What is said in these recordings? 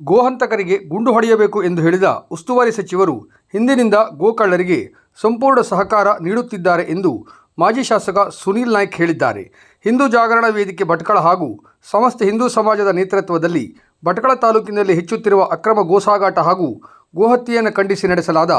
ಗೋಹಂತಕರಿಗೆ ಗುಂಡು ಹೊಡೆಯಬೇಕು ಎಂದು ಹೇಳಿದ ಉಸ್ತುವಾರಿ ಸಚಿವರು ಹಿಂದಿನಿಂದ ಗೋಕಳ್ಳರಿಗೆ ಸಂಪೂರ್ಣ ಸಹಕಾರ ನೀಡುತ್ತಿದ್ದಾರೆ ಎಂದು ಮಾಜಿ ಶಾಸಕ ಸುನೀಲ್ ನಾಯ್ಕ್ ಹೇಳಿದ್ದಾರೆ. ಹಿಂದೂ ಜಾಗರಣ ವೇದಿಕೆ ಭಟ್ಕಳ ಹಾಗೂ ಸಮಸ್ತ ಹಿಂದೂ ಸಮಾಜದ ನೇತೃತ್ವದಲ್ಲಿ ಭಟ್ಕಳ ತಾಲೂಕಿನಲ್ಲಿ ಹೆಚ್ಚುತ್ತಿರುವ ಅಕ್ರಮ ಗೋಸಾಗಾಟ ಹಾಗೂ ಗೋಹತ್ಯೆಯನ್ನು ಖಂಡಿಸಿ ನಡೆಸಲಾದ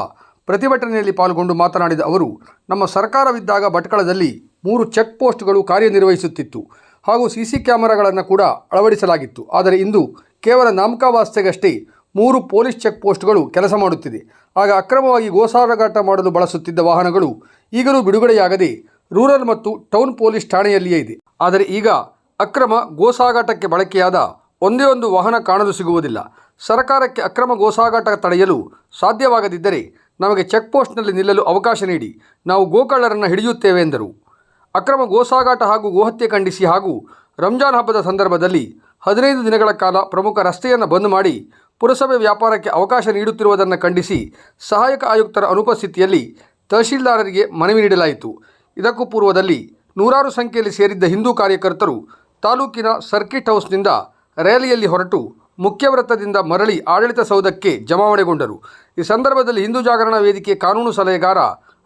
ಪ್ರತಿಭಟನೆಯಲ್ಲಿ ಪಾಲ್ಗೊಂಡು ಮಾತನಾಡಿದ ಅವರು, ನಮ್ಮ ಸರ್ಕಾರವಿದ್ದಾಗ ಭಟ್ಕಳದಲ್ಲಿ ಮೂರು ಚೆಕ್ ಪೋಸ್ಟ್ಗಳು ಕಾರ್ಯನಿರ್ವಹಿಸುತ್ತಿತ್ತು ಹಾಗೂ ಸಿಸಿ ಕ್ಯಾಮೆರಾಗಳನ್ನು ಕೂಡ ಅಳವಡಿಸಲಾಗಿತ್ತು. ಆದರೆ ಇಂದು ಕೇವಲ ನಾಮಕಾವಾಸ್ತೆಗಷ್ಟೇ ಮೂರು ಪೊಲೀಸ್ ಚೆಕ್ ಪೋಸ್ಟ್ಗಳು ಕೆಲಸ ಮಾಡುತ್ತಿದೆ. ಆಗ ಅಕ್ರಮವಾಗಿ ಗೋಸಾಗಾಟ ಮಾಡಲು ಬಳಸುತ್ತಿದ್ದ ವಾಹನಗಳು ಈಗಲೂ ಬಿಡುಗಡೆಯಾಗದೆ ರೂರಲ್ ಮತ್ತು ಟೌನ್ ಪೊಲೀಸ್ ಠಾಣೆಯಲ್ಲಿಯೇ ಇದೆ. ಆದರೆ ಈಗ ಅಕ್ರಮ ಗೋಸಾಗಾಟಕ್ಕೆ ಬಳಕೆಯಾದ ಒಂದೇ ಒಂದು ವಾಹನ ಕಾಣಲು ಸಿಗುವುದಿಲ್ಲ. ಸರ್ಕಾರಕ್ಕೆ ಅಕ್ರಮ ಗೋಸಾಗಾಟ ತಡೆಯಲು ಸಾಧ್ಯವಾಗದಿದ್ದರೆ ನಮಗೆ ಚೆಕ್ ಪೋಸ್ಟ್ನಲ್ಲಿ ನಿಲ್ಲಲು ಅವಕಾಶ ನೀಡಿ ನಾವು ಗೋಕಳ್ಳರನ್ನು ಹಿಡಿಯುತ್ತೇವೆ ಎಂದರು. ಅಕ್ರಮ ಗೋಸಾಗಾಟ ಹಾಗೂ ಗೋಹತ್ಯೆ ಖಂಡಿಸಿ ಹಾಗೂ ರಂಜಾನ್ ಹಬ್ಬದ ಸಂದರ್ಭದಲ್ಲಿ ಹದಿನೈದು ದಿನಗಳ ಕಾಲ ಪ್ರಮುಖ ರಸ್ತೆಯನ್ನು ಬಂದ್ ಮಾಡಿ ಪುರಸಭೆ ವ್ಯಾಪಾರಕ್ಕೆ ಅವಕಾಶ ನೀಡುತ್ತಿರುವುದನ್ನು ಖಂಡಿಸಿ ಸಹಾಯಕ ಆಯುಕ್ತರ ಅನುಪಸ್ಥಿತಿಯಲ್ಲಿ ತಹಶೀಲ್ದಾರರಿಗೆ ಮನವಿ ನೀಡಲಾಯಿತು. ಇದಕ್ಕೂ ಪೂರ್ವದಲ್ಲಿ ನೂರಾರು ಸಂಖ್ಯೆಯಲ್ಲಿ ಸೇರಿದ್ದ ಹಿಂದೂ ಕಾರ್ಯಕರ್ತರು ತಾಲೂಕಿನ ಸರ್ಕಿಟ್ ಹೌಸ್ನಿಂದ ರ್ಯಾಲಿಯಲ್ಲಿ ಹೊರಟು ಮುಖ್ಯ ವೃತ್ತದಿಂದ ಮರಳಿ ಆಡಳಿತ ಸೌಧಕ್ಕೆ ಜಮಾವಣೆಗೊಂಡರು ಈ ಸಂದರ್ಭದಲ್ಲಿ ಹಿಂದೂ ಜಾಗರಣ ವೇದಿಕೆ ಕಾನೂನು ಸಲಹೆಗಾರ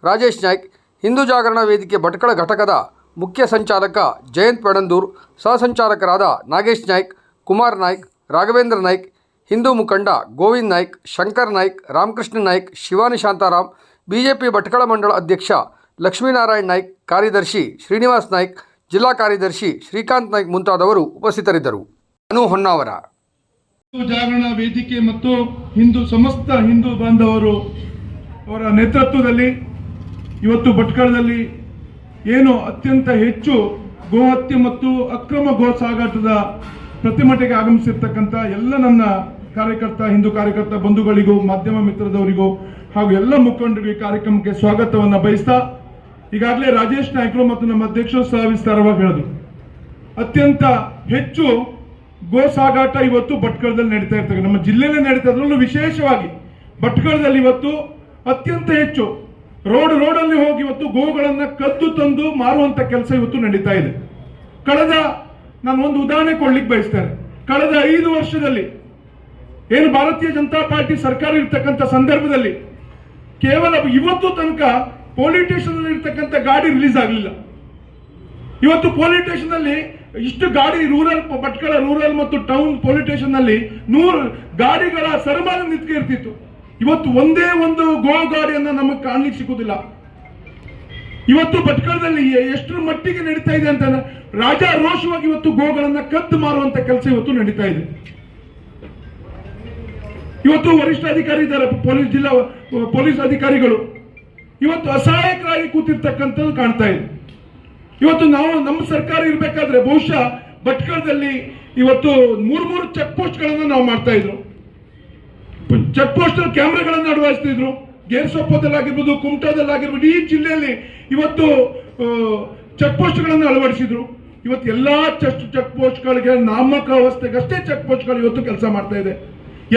ರಾಜೇಶ್ ನಾಯ್ಕ್, ಹಿಂದೂ ಜಾಗರಣ ವೇದಿಕೆ ಭಟ್ಕಳ ಘಟಕದ ಮುಖ್ಯ ಸಂಚಾಲಕ ಜಯಂತ್ ಪಣಂದೂರ್ ಸಹ ಸಂಚಾಲಕರಾದ ನಾಗೇಶ್ ನಾಯ್ಕ್, ಕುಮಾರ್ ನಾಯ್ಕ್, ರಾಘವೇಂದ್ರ ನಾಯ್ಕ್, ಹಿಂದೂ ಮುಖಂಡ ಗೋವಿಂದ್ ನಾಯ್ಕ್, ಶಂಕರ್ ನಾಯ್ಕ್, ರಾಮಕೃಷ್ಣ ನಾಯ್ಕ್, ಶಿವಾನಿ ಶಾಂತಾರಾಮ್, ಬಿಜೆಪಿ ಭಟ್ಕಳ ಮಂಡಳ ಅಧ್ಯಕ್ಷ ಲಕ್ಷ್ಮೀನಾರಾಯಣ್ ನಾಯ್ಕ್, ಕಾರ್ಯದರ್ಶಿ ಶ್ರೀನಿವಾಸ್ ನಾಯ್ಕ್, ಜಿಲ್ಲಾ ಕಾರ್ಯದರ್ಶಿ ಶ್ರೀಕಾಂತ್ ನಾಯ್ಕ್ ಮುಂತಾದವರು ಉಪಸ್ಥಿತರಿದ್ದರು. ಅನು ಹೊನ್ನಾವರ. ಜಾಗರಣಾ ವೇದಿಕೆ ಮತ್ತು ಹಿಂದೂ ಸಮಸ್ತ ಹಿಂದೂ ಬಾಂಧವರು ಅವರ ನೇತೃತ್ವದಲ್ಲಿ ಇವತ್ತು ಭಟ್ಕಳದಲ್ಲಿ ಏನು ಅತ್ಯಂತ ಹೆಚ್ಚು ಗೋಹತ್ಯೆ ಮತ್ತು ಅಕ್ರಮ ಗೋ ಸಾಗಾಟದ ಪ್ರತಿಭಟನೆಗೆ ಆಗಮಿಸಿರ್ತಕ್ಕಂಥ ಎಲ್ಲ ನನ್ನ ಕಾರ್ಯಕರ್ತ, ಹಿಂದೂ ಕಾರ್ಯಕರ್ತ ಬಂಧುಗಳಿಗೂ, ಮಾಧ್ಯಮ ಮಿತ್ರದವರಿಗೂ ಹಾಗೂ ಎಲ್ಲ ಮುಖಂಡರಿಗೂ ಈ ಕಾರ್ಯಕ್ರಮಕ್ಕೆ ಸ್ವಾಗತವನ್ನು ಬಯಸ್ತಾ ಈಗಾಗಲೇ ರಾಜೇಶ್ ನಾಯ್ಕರು ಮತ್ತು ನಮ್ಮ ಅಧ್ಯಕ್ಷರು ಸಹ ವಿಸ್ತಾರವಾಗಿ ಹೇಳಿದ್ರು. ಅತ್ಯಂತ ಹೆಚ್ಚು ಗೋ ಸಾಗಾಟ ಇವತ್ತು ಭಟ್ಕಳದಲ್ಲಿ ನಡೀತಾ ಇರ್ತದೆ. ನಮ್ಮ ಜಿಲ್ಲೆಯಲ್ಲೇ ನಡೀತಾ ಇದ್ರಲ್ಲೂ ವಿಶೇಷವಾಗಿ ಭಟ್ಕಳದಲ್ಲಿ ಇವತ್ತು ಅತ್ಯಂತ ಹೆಚ್ಚು ರೋಡ್ ರೋಡಲ್ಲಿ ಹೋಗಿ ಇವತ್ತು ಗೋಗಳನ್ನ ಕದ್ದು ತಂದು ಮಾರುವಂತ ಕೆಲಸ ಇವತ್ತು ನಡೀತಾ ಇದೆ. ಕಳೆದ, ನಾನು ಒಂದು ಉದಾಹರಣೆ ಕೊಡ್ಲಿಕ್ಕೆ ಬಯಸ್ತೇನೆ ಕಳೆದ ಐದು ವರ್ಷದಲ್ಲಿ ಏನು ಭಾರತೀಯ ಜನತಾ ಪಾರ್ಟಿ ಸರ್ಕಾರ ಇರ್ತಕ್ಕಂಥ ಸಂದರ್ಭದಲ್ಲಿ ಕೇವಲ ಇವತ್ತು ತನಕ ಪೊಲೀಸ್ ಸ್ಟೇಷನ್ ಇರ್ತಕ್ಕಂಥ ಗಾಡಿ ರಿಲೀಸ್ ಆಗಲಿಲ್ಲ. ಇವತ್ತು ಪೊಲೀಸ್ ಸ್ಟೇಷನ್ ಅಲ್ಲಿ ಇಷ್ಟು ಗಾಡಿ ರೂರಲ್, ಭಟ್ಕಳ ರೂರಲ್ ಮತ್ತು ಟೌನ್ ಪೊಲೀಸ್ ಸ್ಟೇಷನ್ನಲ್ಲಿ ನೂರು ಗಾಡಿಗಳ ಸರಮಾನ ನಿಂತ್ಕಿರ್ತಿತ್ತು ಇವತ್ತು ಒಂದೇ ಒಂದು ಗೋ ಗಾಡಿಯನ್ನ ನಮಗೆ ಕಾಣ್ಲಿಕ್ಕೆ ಸಿಗುದಿಲ್ಲ. ಇವತ್ತು ಭಟ್ಕಳದಲ್ಲಿ ಎಷ್ಟರ ಮಟ್ಟಿಗೆ ನಡೀತಾ ಇದೆ ಅಂತ ರಾಜಾರೋಷವಾಗಿ ಇವತ್ತು ಗೋಗಳನ್ನ ಕದ್ದು ಮಾರುವಂತ ಕೆಲಸ ಇವತ್ತು ನಡೀತಾ ಇದೆ. ಇವತ್ತು ವರಿಷ್ಠ ಅಧಿಕಾರಿ ಇದ್ದಾರೆ, ಪೊಲೀಸ್ ಜಿಲ್ಲಾ ಪೊಲೀಸ್ ಅಧಿಕಾರಿಗಳು. ಇವತ್ತು ಅಸಹಾಯಕರಾಗಿ ಕೂತಿರ್ತಕ್ಕಂಥದ್ದು ಕಾಣ್ತಾ ಇದೆ. ಇವತ್ತು ನಾವು ನಮ್ಮ ಸರ್ಕಾರ ಇರಬೇಕಾದ್ರೆ ಬಹುಶಃ ಭಟ್ಕಳದಲ್ಲಿ ಇವತ್ತು ಮೂರ್ ಮೂರು ಚೆಕ್ ಪೋಸ್ಟ್ ಗಳನ್ನ ನಾವು ಮಾಡ್ತಾ ಇದ್ರು. ಚೆಕ್ ಪೋಸ್ಟ್ ಕ್ಯಾಮ್ರಾಗಳನ್ನು ಅಳವಡಿಸ್ತಿದ್ರು ಗೇರ್ಸೊಪ್ಪದಲ್ಲಾಗಿರ್ಬೋದು ಕುಮಟಾದಲ್ಲಾಗಿರ್ಬೋದು ಈ ಜಿಲ್ಲೆಯಲ್ಲಿ ಇವತ್ತು ಚೆಕ್ ಪೋಸ್ಟ್ಗಳನ್ನು ಅಳವಡಿಸಿದ್ರು. ಇವತ್ತು ಎಲ್ಲಾ ಚೆಕ್ ಚೆಕ್ ಪೋಸ್ಟ್ಗಳಿಗೆ ನಾಮಕ ಅವಸ್ಥೆಗಷ್ಟೇ ಚೆಕ್ ಪೋಸ್ಟ್ಗಳು ಇವತ್ತು ಕೆಲಸ ಮಾಡ್ತಾ ಇದೆ.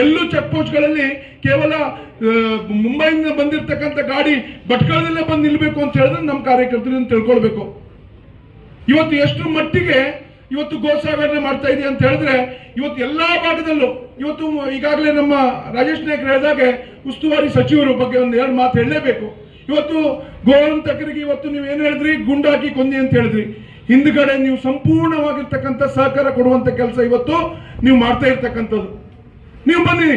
ಎಲ್ಲೂ ಚೆಕ್ ಪೋಸ್ಟ್ಗಳಲ್ಲಿ ಕೇವಲ ಮುಂಬೈಯಿಂದ ಬಂದಿರತಕ್ಕಂಥ ಗಾಡಿ ಭಟ್ಕಳದಲ್ಲೇ ಬಂದು ನಿಲ್ಬೇಕು ಅಂತ ಹೇಳಿದ್ರೆ ನಮ್ಮ ಕಾರ್ಯಕರ್ತರಿಂದ ತಿಳ್ಕೊಳ್ಬೇಕು. ಇವತ್ತು ಎಷ್ಟು ಮಟ್ಟಿಗೆ ಇವತ್ತು ಗೋಸಾಗರಣೆ ಮಾಡ್ತಾ ಇದೆ ಅಂತ ಹೇಳಿದ್ರೆ, ಇವತ್ತು ಎಲ್ಲಾ ಭಾಗದಲ್ಲೂ, ಇವತ್ತು ಈಗಾಗಲೇ ನಮ್ಮ ರಾಜೇಶ್ ನಾಯ್ಕ್ ಹೇಳಿದಾಗೆ ಉಸ್ತುವಾರಿ ಸಚಿವರು ಬಗ್ಗೆ ಒಂದು ಎರಡು ಮಾತು ಹೇಳಲೇಬೇಕು. ಇವತ್ತು ಗೋವಂತಕರಿಗೆ ಇವತ್ತು ನೀವು ಏನು ಹೇಳಿದ್ರಿ? ಗುಂಡಾಕಿ ಕೊಂದಿ ಅಂತ ಹೇಳಿದ್ರಿ. ಹಿಂದ್ಗಡೆ ನೀವು ಸಂಪೂರ್ಣವಾಗಿರ್ತಕ್ಕಂಥ ಸಹಕಾರ ಕೊಡುವಂತ ಕೆಲಸ ಇವತ್ತು ನೀವು ಮಾಡ್ತಾ ಇರ್ತಕ್ಕಂಥದ್ದು. ನೀವು ಬನ್ನಿ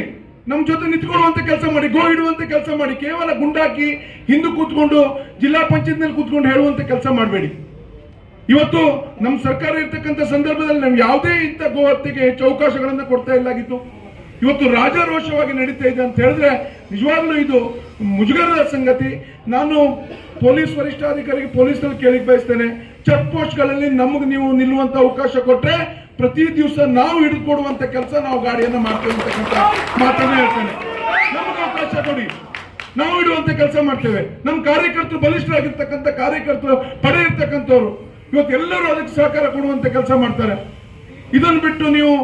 ನಮ್ಮ ಜೊತೆ ನಿಂತ್ಕೊಳ್ಳುವಂತ ಕೆಲಸ ಮಾಡಿ, ಗೋ ಇಡುವಂತ ಕೆಲಸ ಮಾಡಿ, ಕೇವಲ ಗುಂಡಾಕಿ ಹಿಂದೆ ಕೂತ್ಕೊಂಡು, ಜಿಲ್ಲಾ ಪಂಚಾಯತ್ನಲ್ಲಿ ಕೂತ್ಕೊಂಡು ಹೇಳುವಂತ ಕೆಲಸ ಮಾಡಬೇಡಿ. ಇವತ್ತು ನಮ್ಮ ಸರ್ಕಾರ ಇರ್ತಕ್ಕಂಥ ಸಂದರ್ಭದಲ್ಲಿ ನಾವು ಯಾವುದೇ ಇಂಥ ಗೋಹತ್ಯೆಗೆ ಹೆಚ್ಚು ಅವಕಾಶಗಳನ್ನ ಕೊಡ್ತಾ ಇಲ್ಲಾಗಿತ್ತು. ಇವತ್ತು ರಾಜಾರೋಷವಾಗಿ ನಡೀತಾ ಇದೆ ಅಂತ ಹೇಳಿದ್ರೆ ನಿಜವಾಗ್ಲೂ ಇದು ಮುಜುಗರದ ಸಂಗತಿ. ನಾನು ಪೊಲೀಸ್ ವರಿಷ್ಠಾಧಿಕಾರಿಗೆ ಪೊಲೀಸ್ನಲ್ಲಿ ಕೇಳಿಕ್ ಬಯಸ್ತೇನೆ. ಚೆಕ್ ಪೋಸ್ಟ್ಗಳಲ್ಲಿ ನಮಗೆ ನೀವು ನಿಲ್ಲುವಂತ ಅವಕಾಶ ಕೊಟ್ರೆ ಪ್ರತಿ ದಿವಸ ನಾವು ಹಿಡಿದುಕೊಡುವಂತ ಕೆಲಸ ನಾವು ಗಾಡಿಯನ್ನ ಮಾಡ್ತೇವೆ ಅಂತಕ್ಕಂಥ ಮಾತನ್ನ ಹೇಳ್ತೇನೆ. ನಮಗೆ ಅವಕಾಶ ಕೊಡಿ. ನಾವು ಇಡುವಂತ ಕೆಲಸ ಮಾಡ್ತೇವೆ. ನಮ್ಮ ಕಾರ್ಯಕರ್ತರು ಬಲಿಷ್ಠರಾಗಿರ್ತಕ್ಕಂಥ ಕಾರ್ಯಕರ್ತರು ಪಡೆ ಇರ್ತಕ್ಕಂಥವ್ರು ಇವತ್ತು ಎಲ್ಲರೂ ಅದಕ್ಕೆ ಸಹಕಾರ ಕೊಡುವಂತ ಕೆಲಸ ಮಾಡ್ತಾರೆ. ಇದನ್ನ ಬಿಟ್ಟು ನೀವು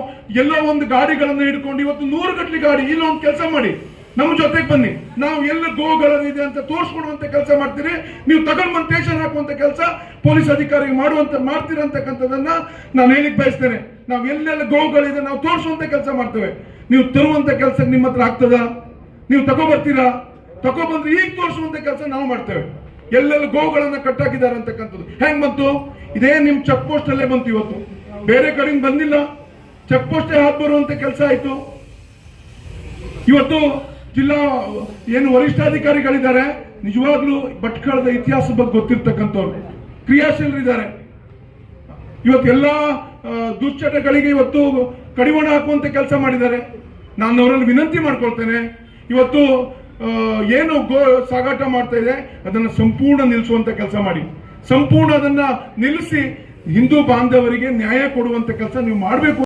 ಎಲ್ಲ ಒಂದು ಗಾಡಿಗಳನ್ನು ಹಿಡ್ಕೊಂಡು ಇವತ್ತು ನೂರು ಗಟ್ಟಲೆ ಗಾಡಿ, ಇಲ್ಲ ಒಂದು ಕೆಲಸ ಮಾಡಿ. ನಮ್ಮ ಜೊತೆಗೆ ಬನ್ನಿ. ನಾವು ಎಲ್ಲ ಗೋಗಳಿದೆ ಅಂತ ತೋರಿಸ್ಕೊಡುವಂತ ಕೆಲಸ ಮಾಡ್ತೀರಿ. ನೀವು ತಗೊಂಡ್ ಬಂದು ಸ್ಟೇಷನ್ ಹಾಕುವಂತ ಕೆಲಸ ಪೊಲೀಸ್ ಅಧಿಕಾರಿಗೆ ಮಾಡುವಂತ, ಮಾಡ್ತೀರ ಅಂತಕ್ಕಂಥದ್ದನ್ನ ನಾನು ಹೇಳಿಕ್ ಬಯಸ್ತೇನೆ. ನಾವು ಎಲ್ಲೆಲ್ಲ ಗೋಗಳಿದೆ ನಾವು ತೋರಿಸುವಂತ ಕೆಲಸ ಮಾಡ್ತೇವೆ. ನೀವು ತರುವಂತ ಕೆಲಸ ನಿಮ್ಮ ಹತ್ರ ಆಗ್ತದ? ನೀವು ತಗೊಬರ್ತೀರಾ? ತಗೊಬಂದ್ರೆ ಈಗ ತೋರಿಸುವಂತ ಕೆಲಸ ನಾವು ಮಾಡ್ತೇವೆ. ಎಲ್ಲೆಲ್ಲ ಗೋಗಳನ್ನ ಕಟ್ಟಾಕಿದ್ದಾರೆ ಅಂತಕ್ಕಂಥದ್ದು. ಹೆಂಗ್ ಬಂತು? ಇದೇ ನಿಮ್ ಚೆಕ್ ಪೋಸ್ಟ್ ಅಲ್ಲೇ ಬಂತು ಇವತ್ತು. ಬೇರೆ ಕಡೆಯಿಂದ ಬಂದಿಲ್ಲ. ಚೆಕ್ ಪೋಸ್ಟ್ ಹಾಕಿ ಬರುವಂತ ಕೆಲಸ ಆಯ್ತು. ಇವತ್ತು ಜಿಲ್ಲಾ ಏನು ವರಿಷ್ಠಾಧಿಕಾರಿಗಳಿದ್ದಾರೆ. ನಿಜವಾಗ್ಲೂ ಭಟ್ಕಳದ ಇತಿಹಾಸ ಬಗ್ಗೆ ಗೊತ್ತಿರ್ತಕ್ಕಂಥವ್ರು. ಕ್ರಿಯಾಶೀಲರಿದ್ದಾರೆ. ಇವತ್ತು ಎಲ್ಲ ದುಶ್ಚಟಗಳಿಗೆ ಇವತ್ತು ಕಡಿವಾಣ ಹಾಕುವಂತ ಕೆಲಸ ಮಾಡಿದ್ದಾರೆ. ನಾನು ಅವರಲ್ಲಿ ವಿನಂತಿ ಮಾಡ್ಕೊಳ್ತೇನೆ. ಇವತ್ತು ಏನು ಗೋ ಸಾಗಾಟ ಮಾಡ್ತಾ ಇದೆ, ಅದನ್ನು ಸಂಪೂರ್ಣ ನಿಲ್ಲಿಸುವಂತ ಕೆಲಸ ಮಾಡಿ. ಸಂಪೂರ್ಣ ಅದನ್ನ ನಿಲ್ಲಿಸಿ ಹಿಂದೂ ಬಾಂಧವರಿಗೆ ನ್ಯಾಯ ಕೊಡುವಂತ ಕೆಲಸ ನೀವು ಮಾಡಬೇಕು.